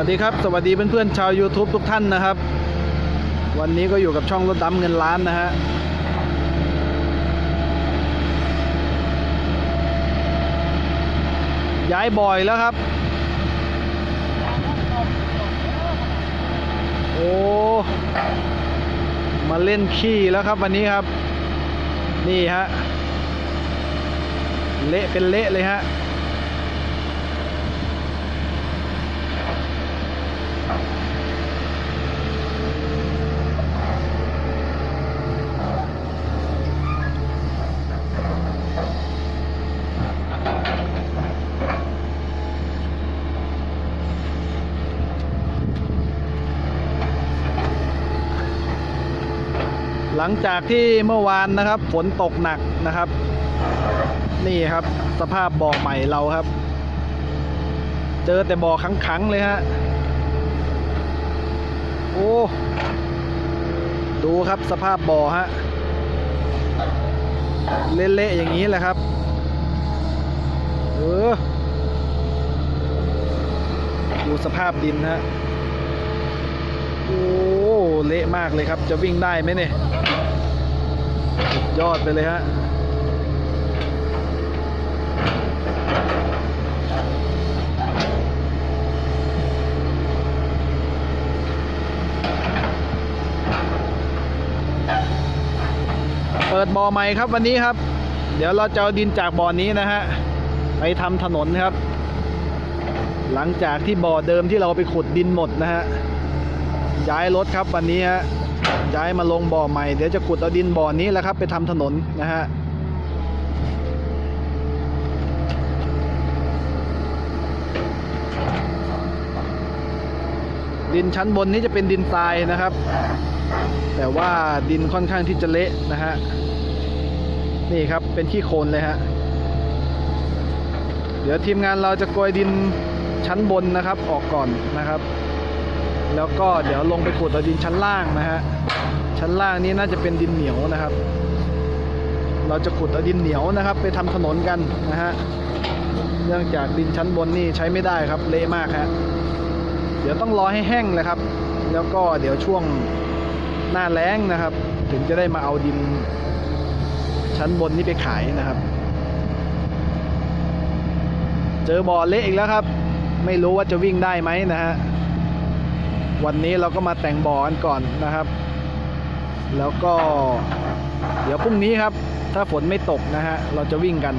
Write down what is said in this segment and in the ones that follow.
วัสดีครับ สวัสดีเพื่อนๆชาว YouTube ทุกท่านนะครับ วันนี้ก็อยู่กับช่องรถดำเงินล้านนะฮะย้ายบ่อยแล้วครับ โอ้ มาเล่นขี้แล้วครับวันนี้ครับ นี่ฮะ เละเป็นเละเลยฮะ หลังจากที่เมื่อวานนะครับฝนตกหนักนะครับ นี่ครับ สภาพบ่อใหม่เราครับ เจอแต่บ่อขังๆเลยฮะโอ้ดูครับสภาพบ่อฮะเละๆอย่างนี้แหละครับเออดูสภาพดินฮะโอ้เละมากเลยครับ จะวิ่งได้ไหมเนี่ย ยอดไปเลยฮะเปิดบ่อใหม่ครับวันนี้ครับ เดี๋ยวเราจะเอาดินจากบ่อนี้นะฮะ ไปทำถนนครับ หลังจากที่บ่อเดิมที่เราไปขุดดินหมดนะฮะย้ายรถครับวันนี้ฮะ ย้ายมาลงบ่อใหม่เดี๋ยวจะขุดเอาดินบ่อนี้แหละครับ ไปทำถนนนะฮะดินชั้นบนนี้จะเป็นดินทรายนะครับ แต่ว่าดินค่อนข้างที่จะเละนะฮะนี่ครับเป็นขี้โคลนเลยฮะเดี๋ยวทีมงานเราจะโกยดินชั้นบนนะครับออกก่อนนะครับ แล้วก็เดี๋ยวลงไปขุดเอาดินชั้นล่างนะฮะ ชั้นล่างนี้น่าจะเป็นดินเหนียวนะครับ เราจะขุดเอาดินเหนียวนะครับ ไปทำถนนกันนะฮะเนื่องจากดินชั้นบนนี่ใช้ไม่ได้ครับเละมากฮะเดี๋ยวต้องรอให้แห้งเลยครับ แล้วก็เดี๋ยวช่วงหน้าแล้งนะครับ ถึงจะได้มาเอาดิน ชั้นบนนี้ไปขายนะครับ เจอบ่อเละอีกแล้วครับ ไม่รู้ว่าจะวิ่งได้ไหมนะฮะวันนี้เราก็มาแต่งบ่อกันก่อนนะครับ แล้วก็เดี๋ยวพรุ่งนี้ครับ ถ้าฝนไม่ตกนะฮะ เราจะวิ่งกัน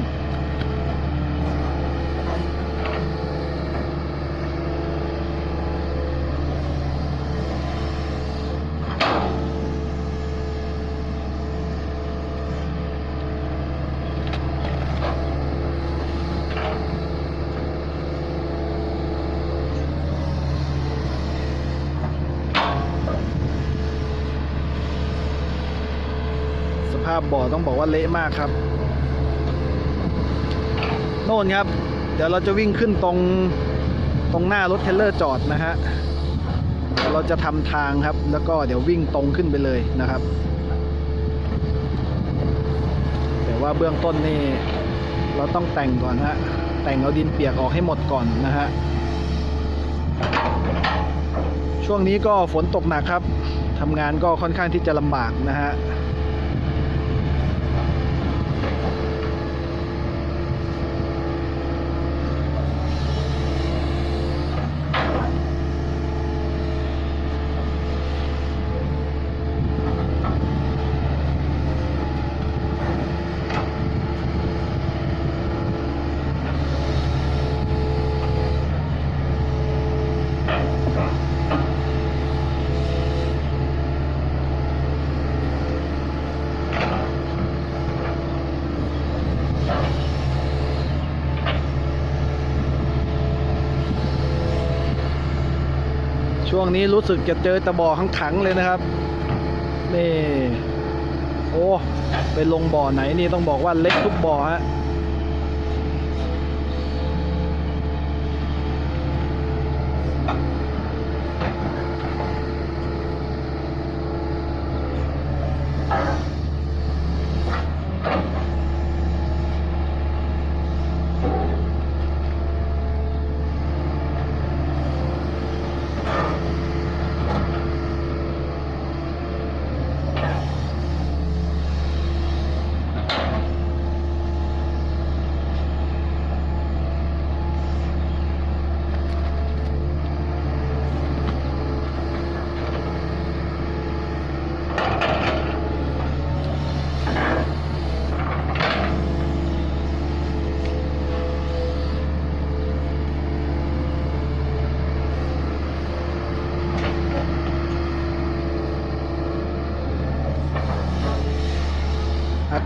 าพบ่อต้องบอกว่าเละมากครับ โน่นครับ เดี๋ยวเราจะวิ่งขึ้นตรงตรงหน้ารถเทรลเลอร์จอดนะฮะเราจะทำทางครับ แล้วก็เดี๋ยววิ่งตรงขึ้นไปเลยนะครับ แต่ว่าเบื้องต้นนี่เราต้องแต่งก่อนฮะ แต่งเอาดินเปียกออกให้หมดก่อนนะฮะ ช่วงนี้ก็ฝนตกหนักครับทำงานก็ค่อนข้างที่จะลำบากนะฮะ ช่วงนี้รู้สึกจะเจอตะบ่อขังๆเลยนะครับนี่โอ้ไปลงบ่อไหนนี่ต้องบอกว่าเล็กทุกบ่อฮะ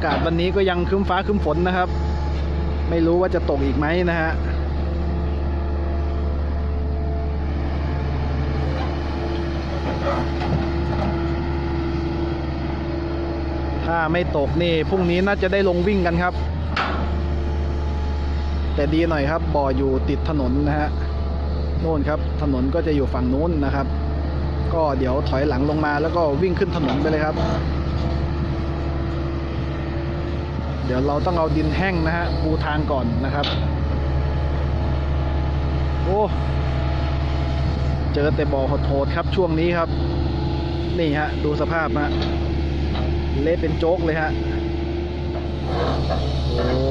ากาศวันนี้ก็ยังคึ้มฟ้าคึ้มฝนนะครับ ไม่รู้ว่าจะตกอีกไหมนะฮะถ้าไม่ตกนี่พรุ่งนี้น่าจะได้ลงวิ่งกันครับ แต่ดีหน่อยครับ บ่ออยู่ติดถนนนะฮะโน่นครับ ถนนก็จะอยู่ฝั่งนู้นนะครับ ก็เดี๋ยวถอยหลังลงมาแล้วก็วิ่งขึ้นถนนไปเลยครับ เดี๋ยวเราต้องเอาดินแห้งนะฮะปูทางก่อนนะครับ โอ้เจอแต่บ่อโหดครับช่วงนี้ครับ นี่ฮะ ดูสภาพฮะเละเป็นโจ๊กเลยฮะ โอ้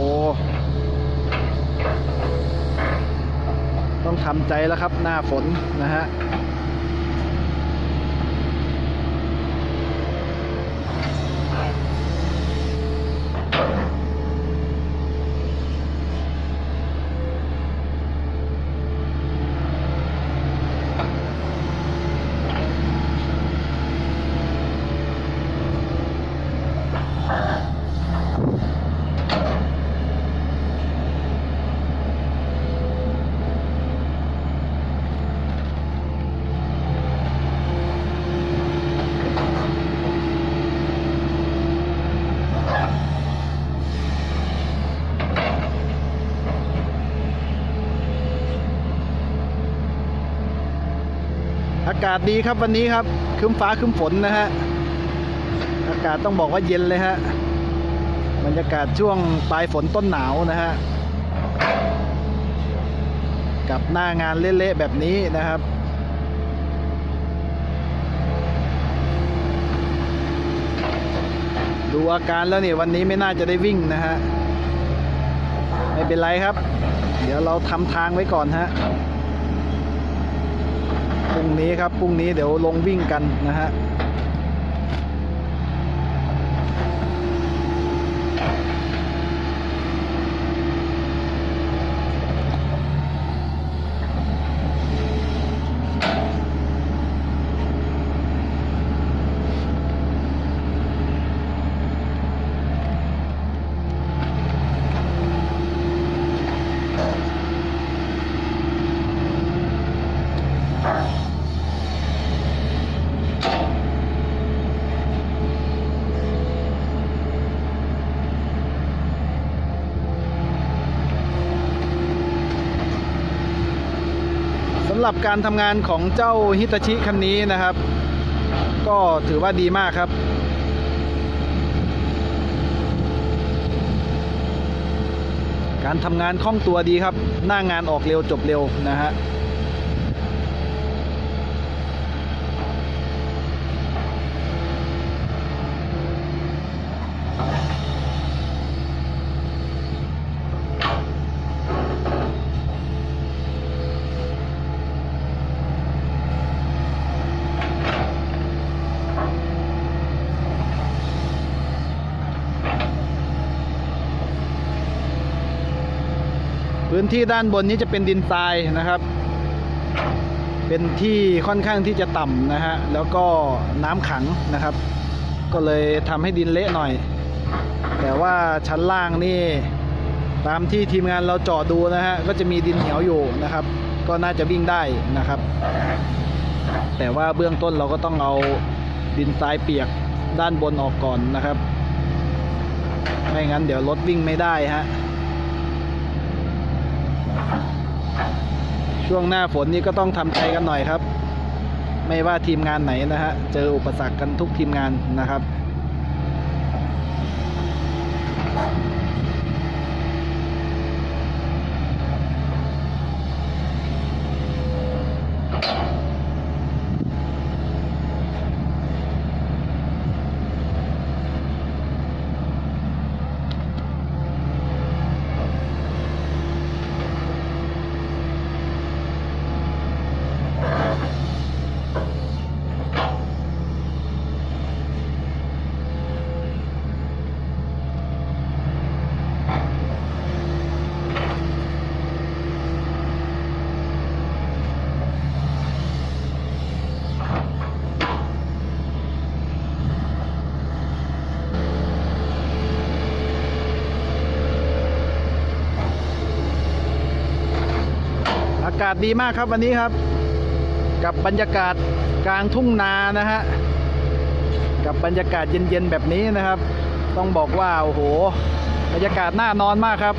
ต้องทำใจแล้วครับหน้าฝนนะฮะากาศดีครับวันนี้ครับคึ้มฟ้าคึ้มฝนนะฮะอากาศต้องบอกว่าเย็นเลยฮะบรรยากาศช่วงปลายฝนต้นหนาวนะฮะกับหน้างานเละๆแบบนี้นะครับดูอาการแล้วเนี่ยวันนี้ไม่น่าจะได้วิ่งนะฮะ ไม่เป็นไรครับ เดี๋ยวเราทำทางไว้ก่อนฮะ นี้ครับพรุ่งนี้เดี๋ยวลงวิ่งกันนะฮะ หรับการทำงานของเจ้าฮิตาชิคันนี้นะครับ ก็ถือว่าดีมากครับ การทำงานคล่องตัวดีครับ หน้างานออกเร็วจบเร็วนะฮะ พื้นที่ด้านบนนี้จะเป็นดินทรายนะครับ เป็นที่ค่อนข้างที่จะต่ำนะฮะแล้วก็น้ำขังนะครับ ก็เลยทำให้ดินเละหน่อย แต่ว่าชั้นล่างนี่ตามที่ทีมงานเราเจาะดูนะฮะก็จะมีดินเหนียวอยู่นะครับ ก็น่าจะวิ่งได้นะครับ แต่ว่าเบื้องต้นเราก็ต้องเอาดินทรายเปียกด้านบนออกก่อนนะครับ ไม่งั้นเดี๋ยวรถวิ่งไม่ได้ฮะ ช่วงหน้าฝนนี้ก็ต้องทำใจกันหน่อยครับ ไม่ว่าทีมงานไหนนะฮะ เจออุปสรรคกันทุกทีมงานนะครับ อากาศดีมากครับวันนี้ครับ กับบรรยากาศกลางทุ่งนานะฮะกับบรรยากาศเย็นๆแบบนี้นะครับ ต้องบอกว่าโอ้โห บรรยากาศน่านอนมากครับ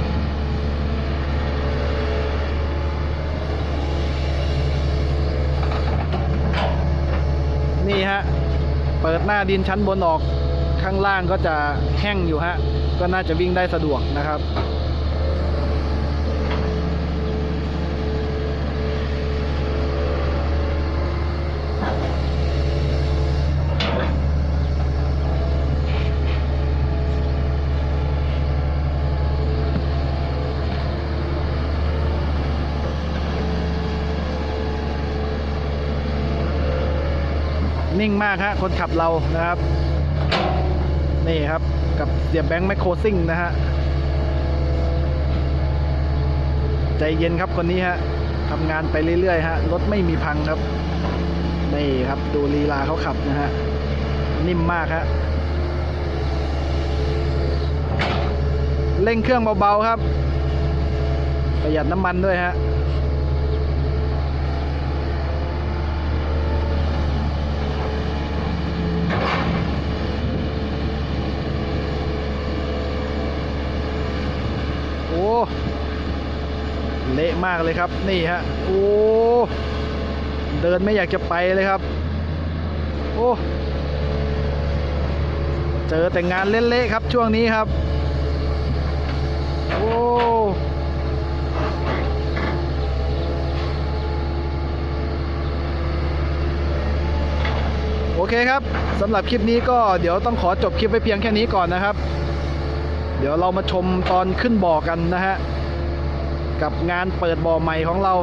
นี่ฮะ เปิดหน้าดินชั้นบนออกข้างล่างก็จะแห้งอยู่ฮะ ก็น่าจะวิ่งได้สะดวกนะครับ มากฮะคนขับเรานะครับ นี่ครับกับเสียแบงค์แมคโครซิ่งนะฮะใจเย็นครับคนนี้ฮะทำงานไปเรื่อยๆฮะรถไม่มีพังครับนี่ครับดูลีลาเขาขับนะฮะนิ่มมากฮะเร่งเครื่องเบาๆครับ ประหยัดน้ำมันด้วยฮะ โอ้ เละมากเลยครับ นี่ฮะ โอ้ เดินไม่อยากจะไปเลยครับ โอ้ เจอแต่งานเละๆครับช่วงนี้ครับ โอ้โอเคครับสำหรับคลิปนี้ก็เดี๋ยวต้องขอจบคลิปไว้เพียงแค่นี้ก่อนนะครับ เดี๋ยวเรามาชมตอนขึ้นบ่อกันนะฮะ กับงานเปิดบ่อใหม่ของเรา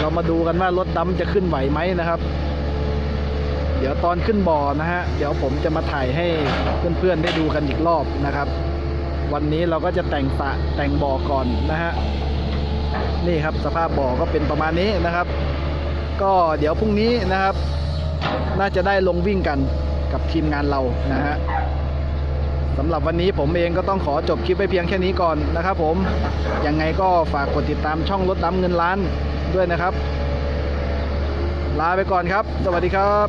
เรามาดูกันว่ารถดำจะขึ้นไหวไหมนะครับ เดี๋ยวตอนขึ้นบ่อนะฮะ เดี๋ยวผมจะมาถ่ายให้เพื่อนๆได้ดูกันอีกรอบนะครับ วันนี้เราก็จะแต่งสะแต่งบ่อก่อนนะฮะ นี่ครับสภาพบ่อก็เป็นประมาณนี้นะครับ ก็เดี๋ยวพรุ่งนี้นะครับ น่าจะได้ลงวิ่งกันกับทีมงานเรานะฮะ สำหรับวันนี้ผมเองก็ต้องขอจบคลิปไปเพียงแค่นี้ก่อนนะครับผม ยังไงก็ฝากกดติดตามช่องรถดำเงินล้านด้วยนะครับ ลาไปก่อนครับ สวัสดีครับ